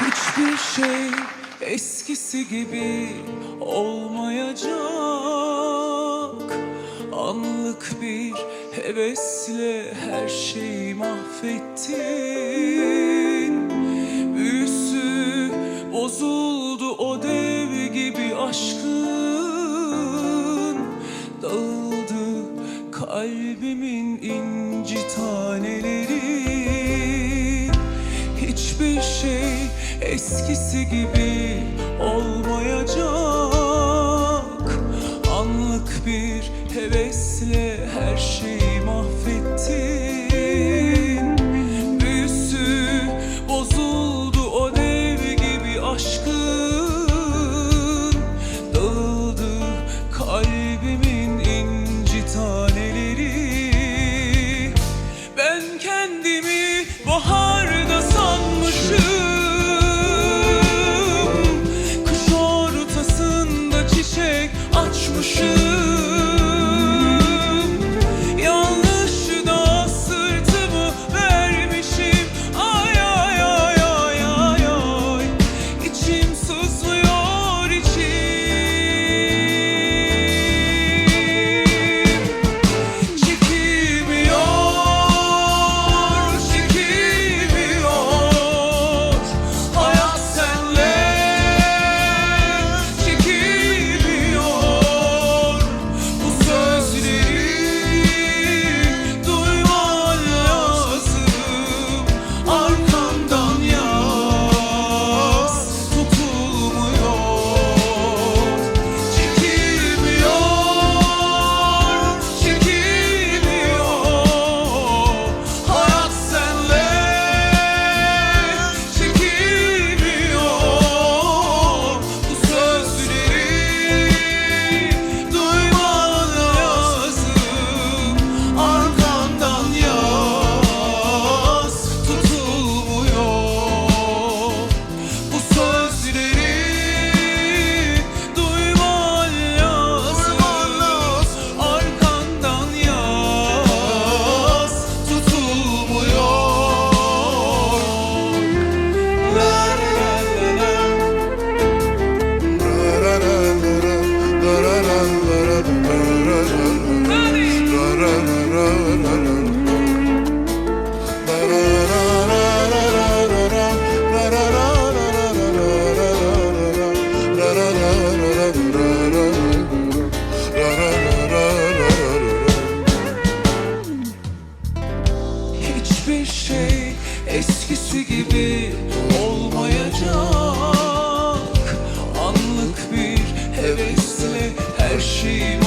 Hiçbir şey eskisi gibi olmayacak. Anlık bir hevesle her şeyi mahvettin Eskisi gibi olmayacak. Anlık bir hevesle her şeyi mahvettin. Büyüsü bozuldu o dev gibi aşkın. Dağıldı kalbimin inci taneleri. Ben kendi 是 eskisi gibi olmayacak. Anlık bir hevesle her şeyi